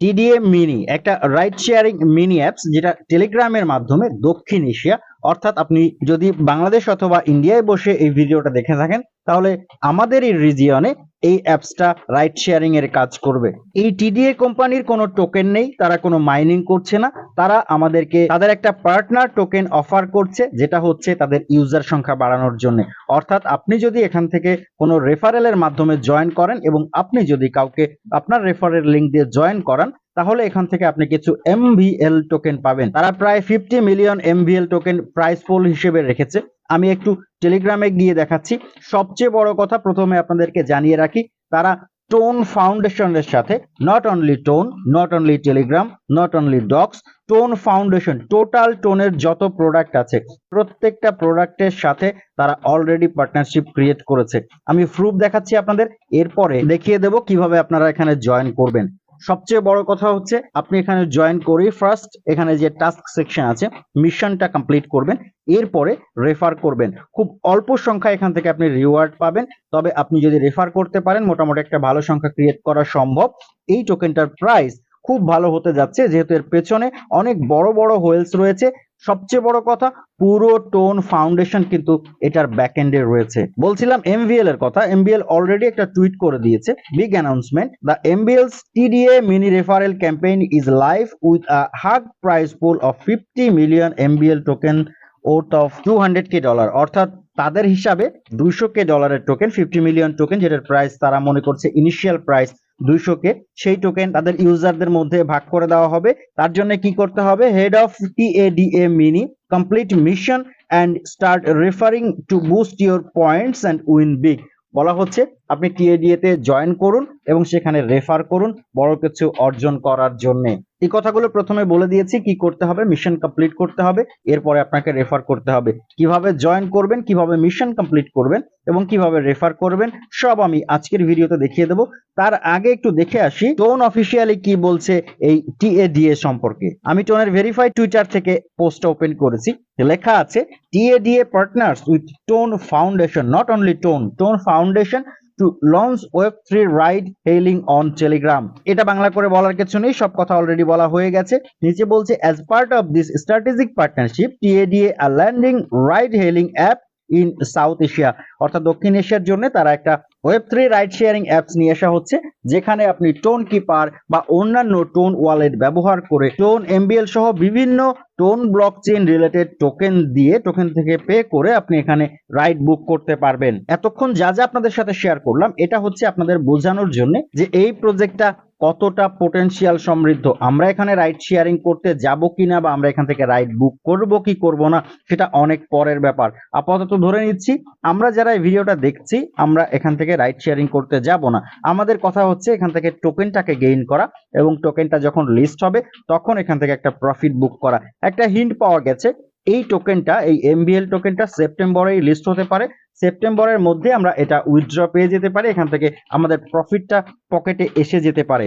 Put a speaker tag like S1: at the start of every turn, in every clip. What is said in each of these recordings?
S1: TDM mini একটা ride sharing mini apps যেটা টেলিগ্রামের মাধ্যমে দক্ষিণ এশিয়া অর্থাৎ আপনি যদি বাংলাদেশ অথবা ইন্ডিয়ায় বসে এই ভিডিওটা দেখে থাকেন, তাহলে আমাদের এই রিজিয়নে এই অ্যাপসটা রাইট শেয়ারিং এর কাজ করবে। এই টিডিএ কোম্পানির কোনো টোকেন নেই, তারা কোনো মাইনিং করছে না। তারা আমাদেরকে, তাদের একটা পার্টনার টোকেন অফার করছে, যেটা হচ্ছে তাদের ইউজার সংখ্যা বাড়ানোর জন্য। অর্থাৎ আপনি যদি এখান থেকে কোনো রেফারেলের মাধ্যমে জয়েন করেন এবং আপনি যদি কাউকে আপনার রেফারেল লিঙ্ক দিয়ে জয়েন করান তাহলে এখান থেকে আপনি কিছু এমভিএল টোকেন পাবেন। তারা প্রায় fifty million MVL token price pool হিসেবে রেখেছে। আমি একটু টেলিগ্রামে গিয়ে দেখাচ্ছি। সবচেয়ে বড় কথা প্রথমে আপনাদেরকে জানিয়ে রাখি, তারা টোন ফাউন্ডেশনের সাথে not only TON not only Telegram not only docs TON foundation total টোনের যত প্রোডাক্ট আছে, প্রত্যেকটা প্রোডাক্টের সাথে তারা অলরেডি পার্টনারশিপ ক্রিয়েট করেছে। আমি প্রুফ দেখাচ্ছি আপনাদের, এরপরে দেখিয়ে দেব কীভাবে আপনারা এখানে জয়েন করবেন। সবচেয়ে বড় কথা হচ্ছে আপনি এখানে জয়েন করে ফার্স্ট এখানে যে টাস্ক সেকশন আছে মিশনটা কমপ্লিট করবেন, এরপরে রেফার করবেন। খুব অল্প সংখ্যা এখান থেকে আপনি রিওয়ার্ড পাবেন, তবে আপনি যদি রেফার করতে পারেন, মোটামুটি একটা ভালো সংখ্যা ক্রিয়েট করা সম্ভব। এই টোকেনটার প্রাইস খুব ভালো হতে যাচ্ছে, যেহেতু এর পেছনে অনেক বড় বড় হোয়েলস রয়েছে সবচেয়ে বড় কথা, পুরো টোন ফাউন্ডেশন কিন্তু এটার ব্যাকএন্ডে রয়েছে। বলছিলাম এমভিএল এর কথা এমবিএল অলরেডি একটা টুইট করে দিয়েছে big announcement the MBL TDA mini referral campaign is live with a huge price pool of fifty million MBL token worth of two hundred K dollar অর্থাৎ তাদের হিসাবে দুইশো কে ডলারের টোকেন ফিফটি মিলিয়ন টোকেন যেটার price তারা মনে করছে initial price দুইশো কে, সেই টোকেন তাদের ইউজারদের মধ্যে ভাগ করে দেওয়া হবে। তার জন্য কি করতে হবে? Head of TADA mini complete mission and start referring to boost your points and win big বলা হচ্ছে আপনি টিএডিএ তে জয়েন করুন এবং সেখানে রেফার করুন বড় কিছু অর্জন করার জন্য। এই কথাগুলো প্রথমে বলে দিয়েছি, কি করতে হবে? মিশন কমপ্লিট করতে হবে। এরপরে আপনাকে রেফার করতে হবে। কীভাবে জয়েন করবেন, কীভাবে মিশন কমপ্লিট করবেন এবং কীভাবে রেফার করবেন, সব আমি আজকের ভিডিওতে দেখিয়ে দেবো। তার আগে একটু দেখে আসি টোন অফিসিয়ালি কি বলছে এই টিএডিএ সম্পর্কে? আমি টোনের ভেরিফাইড টুইটার থেকে পোস্ট ওপেন করেছি। লেখা আছে TADA partners with TON foundation not only TON TON foundation to launch web three ride hailing on Telegram এটা বাংলা করে বলার কিছু নেই, সব কথা অলরেডি বলা হয়ে গেছে। নিচে বলছে as part of this strategic partnership TADA a leading ride hailing app in South Asia অর্থাৎ দক্ষিণ এশিয়ার জন্য তারা একটা web three ride sharing apps নিয়ে আসা হচ্ছে, যেখানে আপনি টোন কিপার বা অন্যান্য টোন ওয়ালেট ব্যবহার করে টোন এমবিএল সহ বিভিন্ন TON blockchain related token দিয়ে, টোকেন থেকে পে করে আপনি এখানে রাইড বুক করতে পারবেন। এতক্ষণ যা যা আপনাদের সাথে শেয়ার করলাম, এটা হচ্ছে আপনাদের বোঝানোর জন্য যে এই প্রজেক্টটা কতটা পোটেনশিয়াল সমৃদ্ধ। আমরা এখানে রাইড শেয়ারিং করতে যাব কিনা বা আমরা এখান থেকে রাইড বুক করব কি করব না, সেটা অনেক পরের ব্যাপার। আপাতত ধরে নিচ্ছি, আমরা যারা এই ভিডিওটা দেখছি, আমরা এখান থেকে রাইড শেয়ারিং করতে যাব না। আমাদের কথা হচ্ছে এখান থেকে টোকেনটাকে গেইন করা এবং টোকেনটা যখন লিস্ট হবে, তখন এখান থেকে একটা প্রফিট বুক করা। একটা হিন্ট পাওয়া গেছে। এই টোকেনটা এই এমবিএল টোকেনটা সেপ্টেম্বরেই লিস্ট হতে পারে। সেপ্টেম্বরের মধ্যে আমরা এটা উইথড্র পেয়ে যেতে পারি। এখান থেকে আমাদের প্রফিটটা পকেটে এসে যেতে পারে।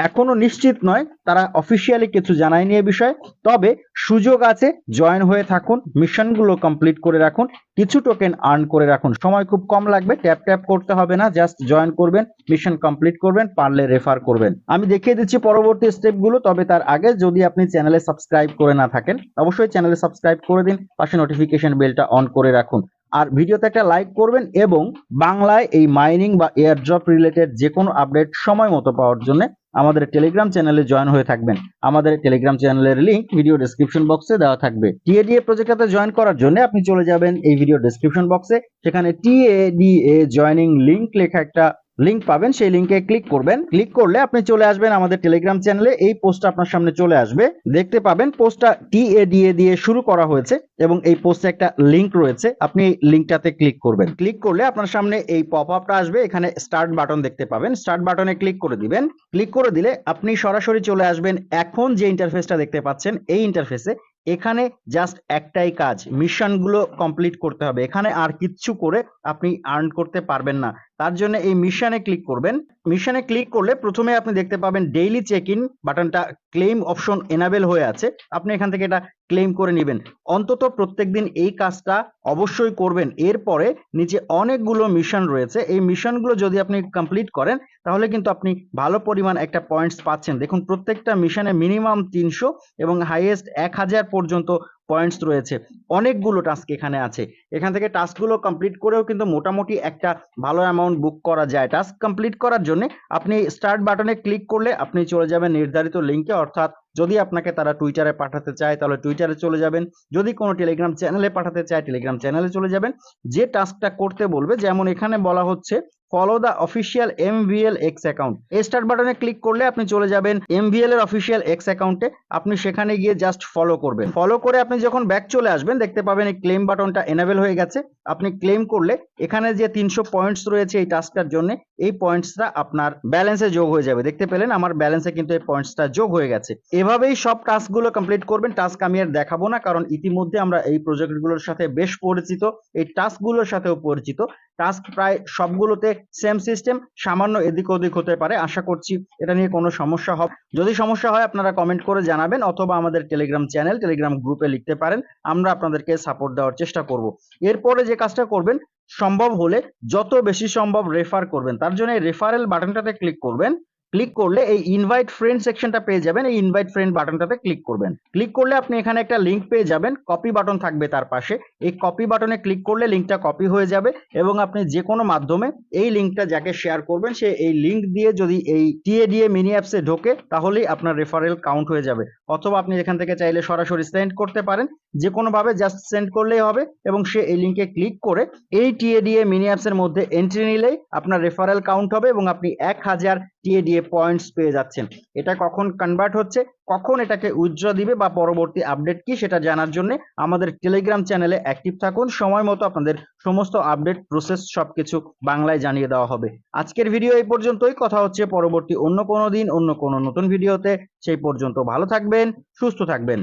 S1: এখনও নিশ্চিত নয়, তারা অফিসিয়ালি কিছু জানায়নি এ বিষয়ে। তবে সুযোগ আছে জয়েন হয়ে থাকুন মিশনগুলো কমপ্লিট করে রাখুন, কিছু টোকেন আর্ন করে রাখুন। সময় খুব কম লাগবে ট্যাপ ট্যাপ করতে হবে না জাস্ট জয়েন করবেন মিশন কমপ্লিট করবেন, পারলে রেফার করবেন। আমি দেখিয়ে দিচ্ছি পরবর্তী স্টেপগুলো তবে তার আগে যদি আপনি চ্যানেলে সাবস্ক্রাইব করে না থাকেন, অবশ্যই চ্যানেলে সাবস্ক্রাইব করে দিন, পাশে নোটিফিকেশন বেলটা অন করে রাখুন। আর ভিডিওতে একটা লাইক করবেন এবং বাংলায় এই মাইনিং বা এয়ার ড্রপ রিলেটেড যে কোনো আপডেট সময় মতো পাওয়ার জন্য আমাদের টেলিগ্রাম চ্যানেলে জয়েন হয়ে থাকবেন। আমাদের টেলিগ্রাম চ্যানেলের লিঙ্ক ভিডিও ডিসক্রিপশন বক্সে দেওয়া থাকবে। টিএডিএ প্রজেক্টটাতে জয়েন করার জন্য আপনি চলে যাবেন এই ভিডিও ডিসক্রিপশন বক্সে সেখানে টিএডিএ জয়নিং লিঙ্ক লেখা একটা লিংক পাবেন, সেই লিংকে ক্লিক করবেন। ক্লিক করলে আপনি চলে আসবেন আমাদের টেলিগ্রাম চ্যানেলে এই পোস্টটা আপনার সামনে চলে আসবে। দেখতে পাবেন পোস্টটা টিএডিএ দিয়ে শুরু করা হয়েছে এবং এই পোস্টে একটা লিঙ্ক রয়েছে। আপনি এই লিংকটাতে ক্লিক করবেন। ক্লিক করলে আপনার সামনে এই পপ আপটা আসবে। এখানে স্টার্ট বাটন দেখতে পাবেন। স্টার্ট বাটনে ক্লিক করে দিবেন। ক্লিক করে দিলে আপনি সরাসরি চলে আসবেন এখন যে ইন্টারফেসটা দেখতে পাচ্ছেন, এই ইন্টারফেসে এখানে জাস্ট একটাই কাজ মিশনগুলো কমপ্লিট করতে হবে। এখানে আর কিচ্ছু করে আপনি আর্ন করতে পারবেন না। তার জন্য এই মিশনে ক্লিক করবেন। মিশনে ক্লিক করলে প্রথমে আপনি দেখতে পাবেন ডেইলি চেক ইন বাটনটা ক্লেম অপশন এনাবেল হয়ে আছে। আপনি এখান থেকে এটা ক্লেম করে নেবেন। অন্তত প্রত্যেকদিন এই কাজটা অবশ্যই করবেন। এরপরে নিচে অনেকগুলো মিশন রয়েছে। এই মিশনগুলো যদি আপনি কমপ্লিট করেন, তাহলে কিন্তু আপনি ভালো পরিমাণ একটা পয়েন্টস পাচ্ছেন। দেখুন, প্রত্যেকটা মিশনে মিনিমাম তিনশো এবং হাইয়েস্ট এক হাজার পর্যন্ত পয়েন্টস রয়েছে। অনেকগুলো টাস্ক এখানে আছে। এখান থেকে টাস্কগুলো কমপ্লিট করেও কিন্তু মোটামুটি একটা ভালো অ্যামাউন্ট বুক করা যায়। টাস্ক কমপ্লিট করার জন্য আপনি স্টার্ট বাটনে ক্লিক করলে আপনি চলে যাবেন নির্ধারিত লিঙ্কে অর্থাৎ যদি আপনাকে তারা টুইটারে পাঠাতে চায়, তাহলে টুইটারে চলে যাবেন। যদি কোনো টেলিগ্রাম চ্যানেলে পাঠাতে চায় টেলিগ্রাম চ্যানেলে চলে যাবেন। যে টাস্কটা করতে বলবে, যেমন এখানে বলা হচ্ছে follow the official M VL X account start বাটনে ক্লিক করলে আপনি চলে যাবেন এম ভিএল এর অফিসিয়াল এক্স অ্যাকাউন্টে আপনি সেখানে গিয়ে জাস্ট ফলো করবেন। ফলো করে আপনি যখন ব্যাক চলে আসবেন, দেখতে পাবেন এই ক্লেম বাটনটা এনাবেল হয়ে গেছে। আপনি ক্লেম করলে এখানে যে তিনশো পয়েন্টস রয়েছে এই টাস্কটার জন্য, এই পয়েন্টসটা আপনার ব্যালেন্সে যোগ হয়ে যাবে। দেখতে পেলেন আমার ব্যালেন্সে কিন্তু এই পয়েন্টসটা যোগ হয়ে গেছে। এভাবেই সব টাস্কগুলো কমপ্লিট করবেন। টাস্ক আমি আর দেখাবো না, কারণ ইতিমধ্যে আমরা এই প্রজেক্টগুলোর সাথে বেশ পরিচিত, এই টাস্কগুলোর সাথেও পরিচিত। টাস্ক প্রায় সবগুলোতে সেম সিস্টেম সামান্য এদিক ওদিক হতে পারে। আশা করছি এটা নিয়ে কোনো সমস্যা হবে। যদি সমস্যা হয়, আপনারা কমেন্ট করে জানাবেন, অথবা আমাদের টেলিগ্রাম চ্যানেল টেলিগ্রাম গ্রুপে লিখতে পারেন। আমরা আপনাদেরকে সাপোর্ট দেওয়ার চেষ্টা করব। এরপরে কাজটা করবেন, সম্ভব হলে যত বেশি সম্ভব রেফার করবেন। তার জন্য এই রেফারেল বাটনটাতে ক্লিক করবেন। ক্লিক করলে এই ইনভাইট ফ্রেন্ড সেকশনটা পেয়ে যাবেন। এই ইনভাইট ফ্রেন্ড বাটনটাতে ক্লিক করবেন। ক্লিক করলে আপনি এখানে একটা লিংক পেয়ে যাবেন। কপি বাটন থাকবে তার পাশে। এই কপি বাটনে ক্লিক করলে লিংকটা কপি হয়ে যাবে এবং আপনি যে কোনো মাধ্যমে এই লিংকটা যাকে শেয়ার করবেন, সে এই লিঙ্ক দিয়ে যদি এই টিএডিএ মিনি অ্যাপসে ঢোকে, তাহলেই আপনার রেফারেল কাউন্ট হয়ে যাবে। অথবা আপনি এখান থেকে চাইলে সরাসরি সেন্ড করতে পারেন। যে কোনোভাবে জাস্ট সেন্ড করলেই হবে এবং সে এই লিংকে ক্লিক করে এই টিএডিএ মিনি অ্যাপসের মধ্যে এন্ট্রি নিলেই আপনার রেফারেল কাউন্ট হবে এবং আপনি এক হাজার টিএডিএ পয়েন্টস পেয়ে যাচ্ছেন। এটা কখন কনভার্ট হচ্ছে? কখন এটাকে উইথড্র দিবে বা পরবর্তী আপডেট কি সেটা জানার জন্য আমাদের টেলিগ্রাম চ্যানেলে অ্যাক্টিভ থাকুন। সময় মতো আপনাদের সমস্ত আপডেট প্রসেস সবকিছু বাংলায় জানিয়ে দেওয়া হবে। আজকের ভিডিও এই পর্যন্তই। কথা হচ্ছে পরবর্তী অন্য কোনো দিন, অন্য কোনো নতুন ভিডিওতে সেই পর্যন্ত ভালো থাকবেন, সুস্থ থাকবেন।